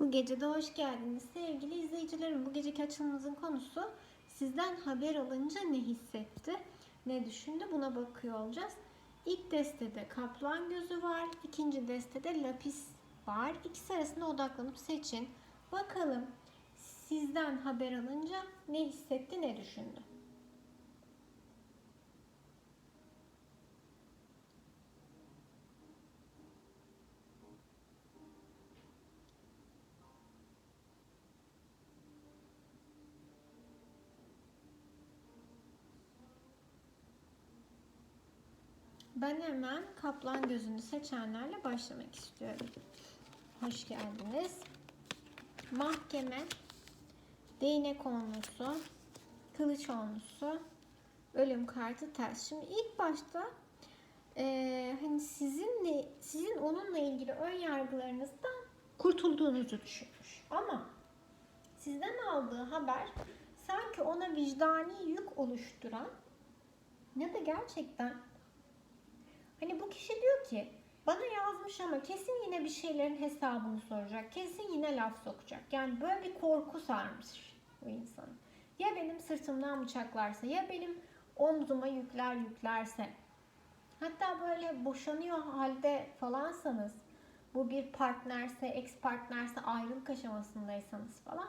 Bu gece de hoş geldiniz sevgili izleyicilerim. Bu geceki açılımımızın konusu sizden haber alınca ne hissetti, ne düşündü buna bakıyor olacağız. İlk destede kaplan gözü var, ikinci destede lapis var. İkisi arasında odaklanıp seçin. Bakalım sizden haber alınca ne hissetti, ne düşündü. Ben hemen kaplan gözünü seçenlerle başlamak istiyorum. Hoş geldiniz. Mahkeme, değnek onlusu, kılıç onlusu, ölüm kartı ters. Şimdi ilk başta eee, hani sizinle sizin onunla ilgili ön yargılarınızdan kurtulduğunuzu düşünmüş. Ama sizden aldığı haber sanki ona vicdani yük oluşturan ya da gerçekten Hani bu kişi diyor ki bana yazmış ama kesin yine bir şeylerin hesabını soracak. Kesin yine laf sokacak. Yani böyle bir korku sarmış bu insanı. Ya benim sırtımdan bıçaklarsa ya benim omzuma yükler yüklerse. Hatta böyle boşanıyor halde falansanız bu bir partnerse, ex partnerse ayrılık aşamasındaysanız falan.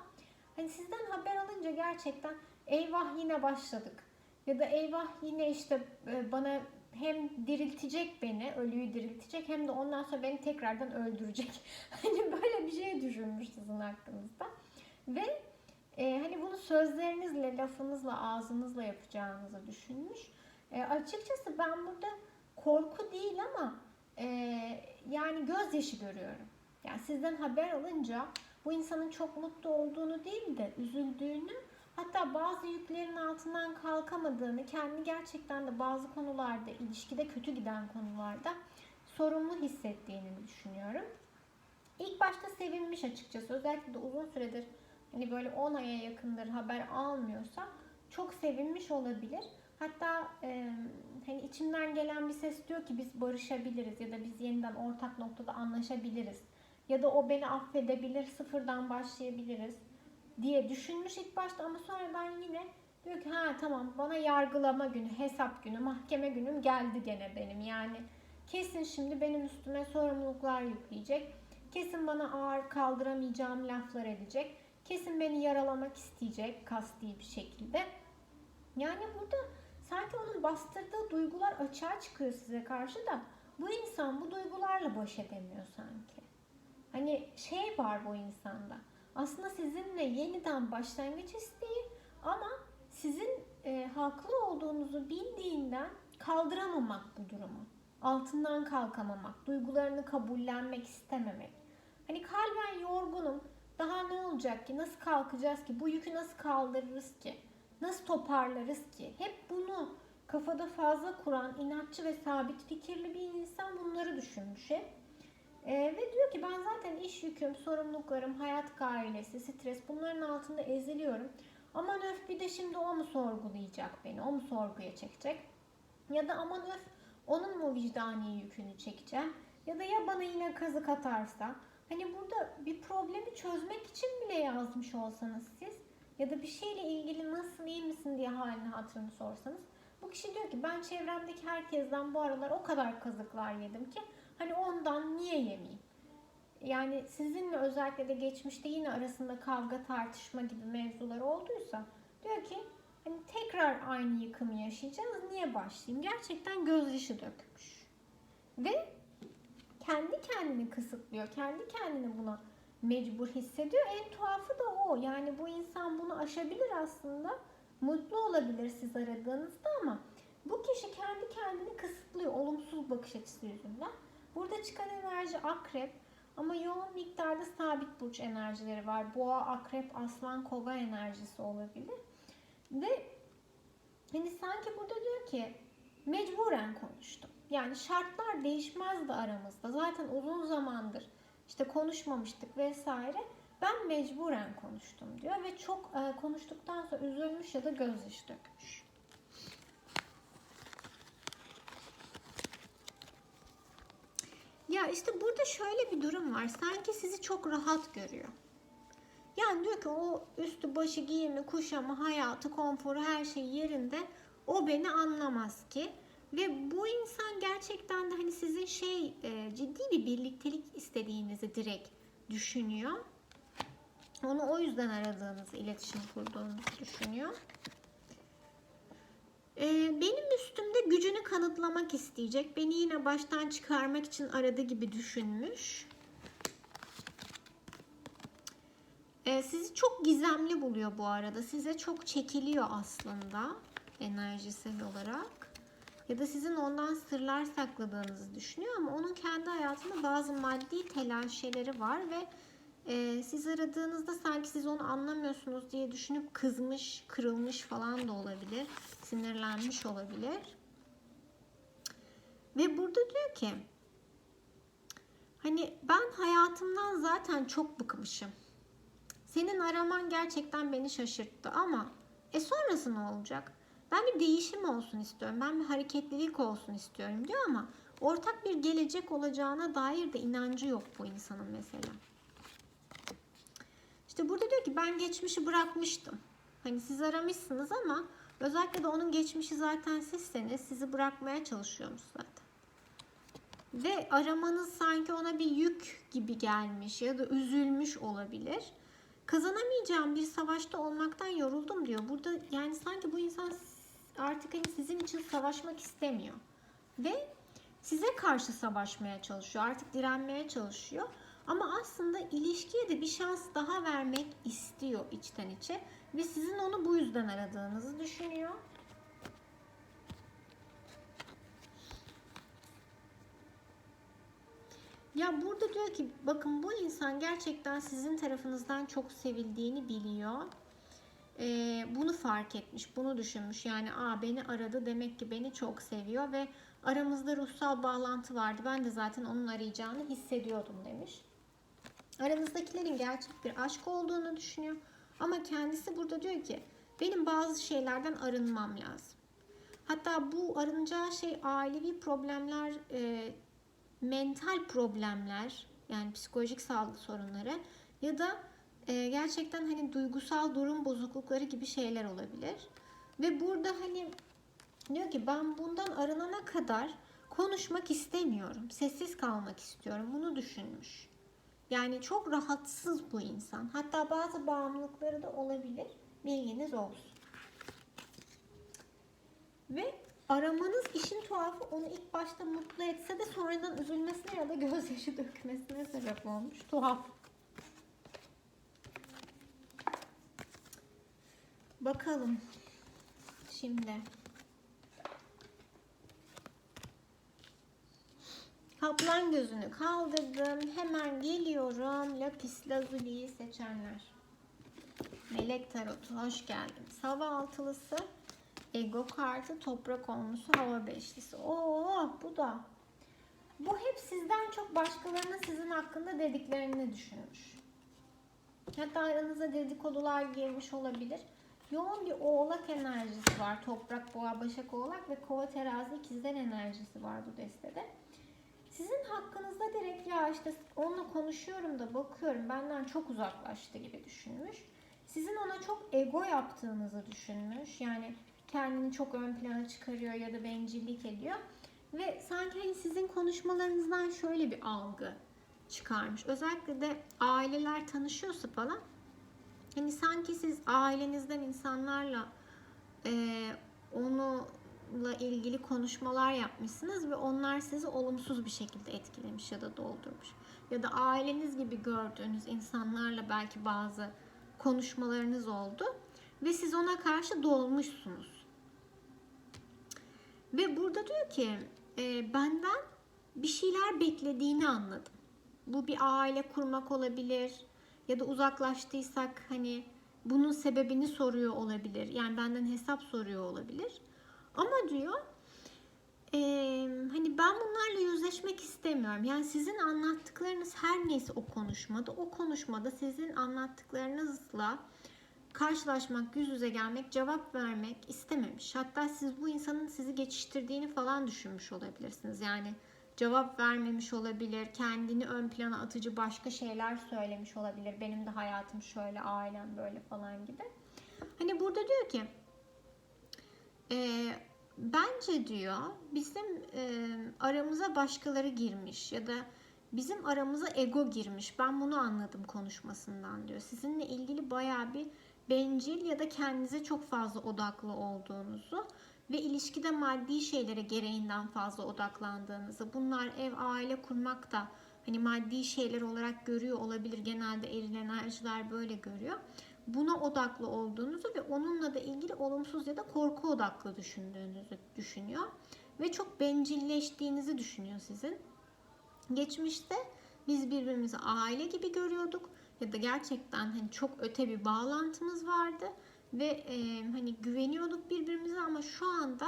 Hani sizden haber alınca gerçekten eyvah yine başladık. Ya da eyvah yine işte e, bana hem diriltecek beni, ölüyü diriltecek hem de ondan sonra beni tekrardan öldürecek. hani böyle bir şey düşünmüş sizin hakkınızda. Ve e, hani bunu sözlerinizle, lafınızla, ağzınızla yapacağınızı düşünmüş. E, açıkçası ben burada korku değil ama e, yani gözyaşı görüyorum. Yani sizden haber alınca bu insanın çok mutlu olduğunu değil de üzüldüğünü Hatta bazı yüklerin altından kalkamadığını, kendi gerçekten de bazı konularda, ilişkide kötü giden konularda sorumlu hissettiğini düşünüyorum. İlk başta sevinmiş açıkçası. Özellikle de uzun süredir hani böyle 10 aya yakındır haber almıyorsa çok sevinmiş olabilir. Hatta e, hani içimden gelen bir ses diyor ki biz barışabiliriz ya da biz yeniden ortak noktada anlaşabiliriz. Ya da o beni affedebilir, sıfırdan başlayabiliriz diye düşünmüş ilk başta ama sonradan yine diyor ki ha tamam bana yargılama günü, hesap günü, mahkeme günüm geldi gene benim. Yani kesin şimdi benim üstüme sorumluluklar yükleyecek. Kesin bana ağır kaldıramayacağım laflar edecek. Kesin beni yaralamak isteyecek kasti bir şekilde. Yani burada sanki onun bastırdığı duygular açığa çıkıyor size karşı da bu insan bu duygularla baş edemiyor sanki. Hani şey var bu insanda aslında sizinle yeniden başlangıç isteği ama sizin e, haklı olduğunuzu bildiğinden kaldıramamak bu durumu. Altından kalkamamak, duygularını kabullenmek istememek. Hani kalben yorgunum, daha ne olacak ki, nasıl kalkacağız ki, bu yükü nasıl kaldırırız ki, nasıl toparlarız ki? Hep bunu kafada fazla kuran, inatçı ve sabit fikirli bir insan bunları düşünmüş hep. E, ve diyor ki ben zaten iş yüküm, sorumluluklarım, hayat gailesi, stres bunların altında eziliyorum. Aman öf bir de şimdi o mu sorgulayacak beni, o mu sorguya çekecek? Ya da aman öf onun mu vicdani yükünü çekeceğim? Ya da ya bana yine kazık atarsa? Hani burada bir problemi çözmek için bile yazmış olsanız siz ya da bir şeyle ilgili nasıl iyi misin diye halini hatırını sorsanız bu kişi diyor ki ben çevremdeki herkesten bu aralar o kadar kazıklar yedim ki Hani ondan niye yemeyeyim? Yani sizinle özellikle de geçmişte yine arasında kavga tartışma gibi mevzular olduysa diyor ki hani tekrar aynı yıkımı yaşayacağız. Niye başlayayım? Gerçekten gözyaşı dökmüş. Ve kendi kendini kısıtlıyor. Kendi kendini buna mecbur hissediyor. En tuhafı da o. Yani bu insan bunu aşabilir aslında. Mutlu olabilir siz aradığınızda ama bu kişi kendi kendini kısıtlıyor olumsuz bakış açısı yüzünden. Burada çıkan enerji akrep ama yoğun miktarda sabit burç enerjileri var. Boğa, akrep, aslan, kova enerjisi olabilir. Ve hani sanki burada diyor ki mecburen konuştum. Yani şartlar değişmezdi aramızda. Zaten uzun zamandır işte konuşmamıştık vesaire. Ben mecburen konuştum diyor ve çok e, konuştuktan sonra üzülmüş ya da gözyaşı dökmüş. Ya işte burada şöyle bir durum var. Sanki sizi çok rahat görüyor. Yani diyor ki o üstü başı giyimi, kuşamı, hayatı, konforu her şey yerinde. O beni anlamaz ki. Ve bu insan gerçekten de hani sizin şey e, ciddi bir birliktelik istediğinizi direkt düşünüyor. Onu o yüzden aradığınızı, iletişim kurduğunuzu düşünüyor. E, benim üstümde gücünü kanıtlamak isteyecek. Beni yine baştan çıkarmak için aradı gibi düşünmüş. E, sizi çok gizemli buluyor bu arada. Size çok çekiliyor aslında enerjisel olarak. Ya da sizin ondan sırlar sakladığınızı düşünüyor ama onun kendi hayatında bazı maddi telaşeleri var ve e, siz aradığınızda sanki siz onu anlamıyorsunuz diye düşünüp kızmış, kırılmış falan da olabilir. Sinirlenmiş olabilir. Ve burada diyor ki hani ben hayatımdan zaten çok bıkmışım. Senin araman gerçekten beni şaşırttı ama e sonrası ne olacak? Ben bir değişim olsun istiyorum. Ben bir hareketlilik olsun istiyorum diyor ama ortak bir gelecek olacağına dair de inancı yok bu insanın mesela. Ki ben geçmişi bırakmıştım. Hani siz aramışsınız ama özellikle de onun geçmişi zaten sizseniz sizi bırakmaya çalışıyormuş zaten. Ve aramanız sanki ona bir yük gibi gelmiş ya da üzülmüş olabilir. Kazanamayacağım bir savaşta olmaktan yoruldum diyor. Burada yani sanki bu insan artık hani sizin için savaşmak istemiyor. Ve size karşı savaşmaya çalışıyor. Artık direnmeye çalışıyor. Ama aslında ilişkiye de bir şans daha vermek istiyor içten içe. Ve sizin onu bu yüzden aradığınızı düşünüyor. Ya burada diyor ki bakın bu insan gerçekten sizin tarafınızdan çok sevildiğini biliyor. Ee, bunu fark etmiş, bunu düşünmüş. Yani aa beni aradı demek ki beni çok seviyor ve aramızda ruhsal bağlantı vardı. Ben de zaten onun arayacağını hissediyordum demiş. Aranızdakilerin gerçek bir aşk olduğunu düşünüyor. Ama kendisi burada diyor ki benim bazı şeylerden arınmam lazım. Hatta bu arınacağı şey ailevi problemler, e, mental problemler yani psikolojik sağlık sorunları ya da e, gerçekten hani duygusal durum bozuklukları gibi şeyler olabilir. Ve burada hani diyor ki ben bundan arınana kadar konuşmak istemiyorum. Sessiz kalmak istiyorum. Bunu düşünmüş. Yani çok rahatsız bu insan. Hatta bazı bağımlılıkları da olabilir. Bilginiz olsun. Ve aramanız işin tuhafı onu ilk başta mutlu etse de sonradan üzülmesine ya da gözyaşı dökmesine sebep olmuş. Tuhaf. Bakalım. Şimdi. Kaplan gözünü kaldırdım. Hemen geliyorum. Lapis lazuliyi seçenler. Melek tarotu hoş geldiniz. Hava altılısı, ego kartı, toprak onlusu, hava beşlisi. Oo bu da. Bu hep sizden çok başkalarının sizin hakkında dediklerini düşünmüş. Hatta aranıza dedikodular girmiş olabilir. Yoğun bir oğlak enerjisi var. Toprak, boğa, başak, oğlak ve kova, terazi, ikizler enerjisi var bu destede. Sizin hakkınızda direkt ya işte onunla konuşuyorum da bakıyorum benden çok uzaklaştı gibi düşünmüş. Sizin ona çok ego yaptığınızı düşünmüş. Yani kendini çok ön plana çıkarıyor ya da bencillik ediyor. Ve sanki hani sizin konuşmalarınızdan şöyle bir algı çıkarmış. Özellikle de aileler tanışıyorsa falan hani sanki siz ailenizden insanlarla e, onunla ilgili konuşmalar yapmışsınız ve onlar sizi olumsuz bir şekilde etkilemiş ya da doldurmuş. Ya da aileniz gibi gördüğünüz insanlarla belki bazı konuşmalarınız oldu ve siz ona karşı dolmuşsunuz. Ve burada diyor ki e, benden bir şeyler beklediğini anladım. Bu bir aile kurmak olabilir ya da uzaklaştıysak hani bunun sebebini soruyor olabilir. Yani benden hesap soruyor olabilir. Ama diyor e, hani ben bunlarla yüzleşmek istemiyorum. Yani sizin anlattıklarınız her neyse o konuşmada, o konuşmada sizin anlattıklarınızla karşılaşmak, yüz yüze gelmek, cevap vermek istememiş. Hatta siz bu insanın sizi geçiştirdiğini falan düşünmüş olabilirsiniz. Yani cevap vermemiş olabilir. Kendini ön plana atıcı başka şeyler söylemiş olabilir. Benim de hayatım şöyle, ailem böyle falan gibi. Hani burada diyor ki e, bence diyor bizim e, aramıza başkaları girmiş ya da bizim aramıza ego girmiş. Ben bunu anladım konuşmasından diyor. Sizinle ilgili bayağı bir bencil ya da kendinize çok fazla odaklı olduğunuzu ve ilişkide maddi şeylere gereğinden fazla odaklandığınızı, bunlar ev, aile kurmak da hani maddi şeyler olarak görüyor olabilir. Genelde eril enerjiler böyle görüyor. Buna odaklı olduğunuzu ve onunla da ilgili olumsuz ya da korku odaklı düşündüğünüzü düşünüyor. Ve çok bencilleştiğinizi düşünüyor sizin. Geçmişte biz birbirimizi aile gibi görüyorduk ya da gerçekten hani çok öte bir bağlantımız vardı ve e, hani güveniyorduk birbirimize ama şu anda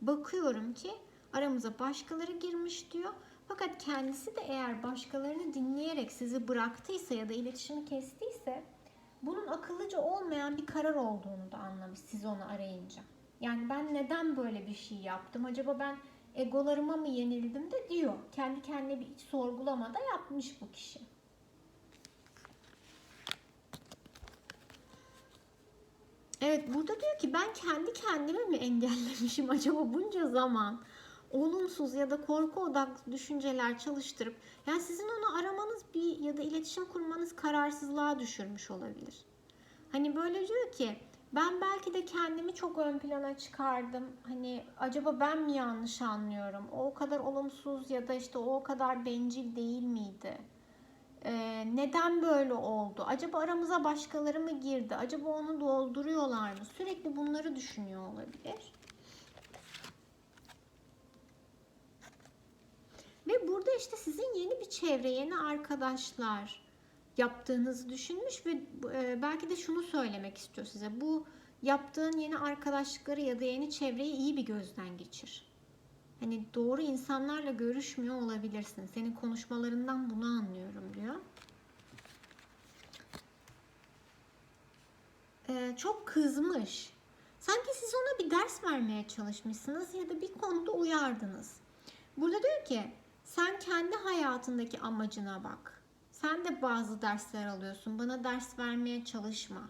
bakıyorum ki aramıza başkaları girmiş diyor. Fakat kendisi de eğer başkalarını dinleyerek sizi bıraktıysa ya da iletişimi kestiyse bunun akıllıca olmayan bir karar olduğunu da anlamış siz onu arayınca. Yani ben neden böyle bir şey yaptım? Acaba ben egolarıma mı yenildim de diyor. Kendi kendine bir iç sorgulamada yapmış bu kişi. Evet burada diyor ki ben kendi kendimi mi engellemişim acaba bunca zaman? Olumsuz ya da korku odaklı düşünceler çalıştırıp yani sizin onu aramanız bir ya da iletişim kurmanız kararsızlığa düşürmüş olabilir. Hani böyle diyor ki ben belki de kendimi çok ön plana çıkardım. Hani acaba ben mi yanlış anlıyorum? O kadar olumsuz ya da işte o o kadar bencil değil miydi? Ee, neden böyle oldu? Acaba aramıza başkaları mı girdi? Acaba onu dolduruyorlar mı? Sürekli bunları düşünüyor olabilir. Ve burada işte sizin yeni bir çevre, yeni arkadaşlar yaptığınızı düşünmüş ve e, belki de şunu söylemek istiyor size. Bu yaptığın yeni arkadaşlıkları ya da yeni çevreyi iyi bir gözden geçir. Hani doğru insanlarla görüşmüyor olabilirsin. Senin konuşmalarından bunu anlıyorum diyor. Ee, çok kızmış. Sanki siz ona bir ders vermeye çalışmışsınız ya da bir konuda uyardınız. Burada diyor ki sen kendi hayatındaki amacına bak. Sen de bazı dersler alıyorsun. Bana ders vermeye çalışma.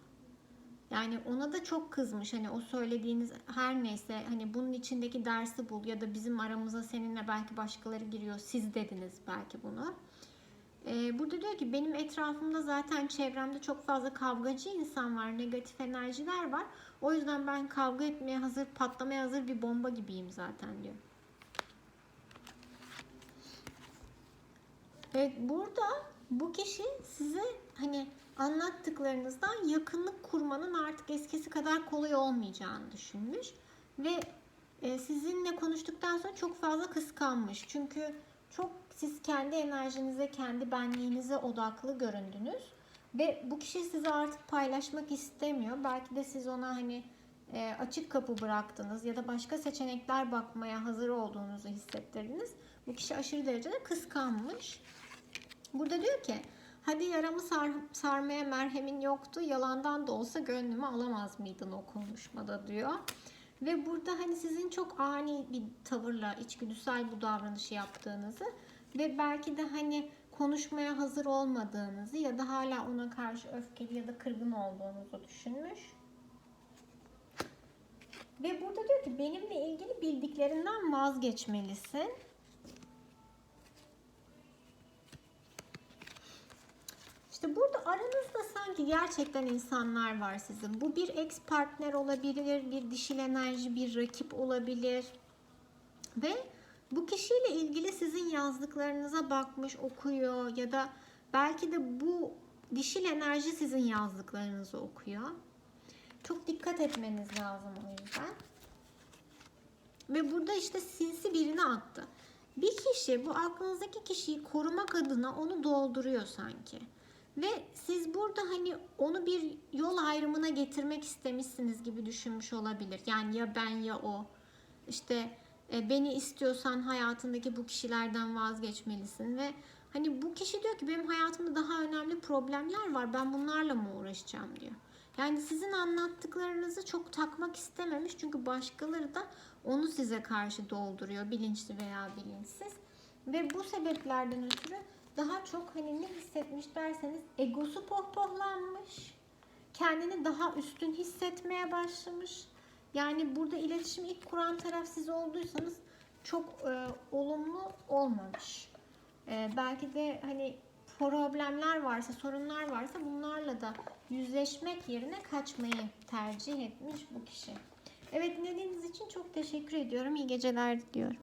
Yani ona da çok kızmış. Hani o söylediğiniz her neyse hani bunun içindeki dersi bul ya da bizim aramıza seninle belki başkaları giriyor. Siz dediniz belki bunu. Ee, burada diyor ki benim etrafımda zaten çevremde çok fazla kavgacı insan var. Negatif enerjiler var. O yüzden ben kavga etmeye hazır, patlamaya hazır bir bomba gibiyim zaten diyor. Evet burada bu kişi size hani anlattıklarınızdan yakınlık kurmanın artık eskisi kadar kolay olmayacağını düşünmüş ve e, sizinle konuştuktan sonra çok fazla kıskanmış. Çünkü çok siz kendi enerjinize, kendi benliğinize odaklı göründünüz ve bu kişi sizi artık paylaşmak istemiyor. Belki de siz ona hani e, açık kapı bıraktınız ya da başka seçenekler bakmaya hazır olduğunuzu hissettirdiniz. Bu kişi aşırı derecede kıskanmış. Burada diyor ki hadi yaramı sar, sarmaya merhemin yoktu yalandan da olsa gönlümü alamaz mıydın o konuşmada diyor. Ve burada hani sizin çok ani bir tavırla içgüdüsel bu davranışı yaptığınızı ve belki de hani konuşmaya hazır olmadığınızı ya da hala ona karşı öfkeli ya da kırgın olduğunuzu düşünmüş. Ve burada diyor ki benimle ilgili bildiklerinden vazgeçmelisin. İşte burada aranızda sanki gerçekten insanlar var sizin. Bu bir ex partner olabilir, bir dişil enerji, bir rakip olabilir. Ve bu kişiyle ilgili sizin yazdıklarınıza bakmış, okuyor ya da belki de bu dişil enerji sizin yazdıklarınızı okuyor. Çok dikkat etmeniz lazım o yüzden. Ve burada işte sinsi birini attı. Bir kişi bu aklınızdaki kişiyi korumak adına onu dolduruyor sanki. Ve siz burada hani onu bir yol ayrımına getirmek istemişsiniz gibi düşünmüş olabilir. Yani ya ben ya o. İşte e, beni istiyorsan hayatındaki bu kişilerden vazgeçmelisin ve hani bu kişi diyor ki benim hayatımda daha önemli problemler var. Ben bunlarla mı uğraşacağım diyor. Yani sizin anlattıklarınızı çok takmak istememiş çünkü başkaları da onu size karşı dolduruyor bilinçli veya bilinçsiz. Ve bu sebeplerden ötürü daha çok hani ne hissetmiş derseniz egosu pohpohlanmış. Kendini daha üstün hissetmeye başlamış. Yani burada iletişim ilk kuran taraf siz olduysanız çok e, olumlu olmamış. E, belki de hani problemler varsa, sorunlar varsa bunlarla da yüzleşmek yerine kaçmayı tercih etmiş bu kişi. Evet dinlediğiniz için çok teşekkür ediyorum. İyi geceler diliyorum.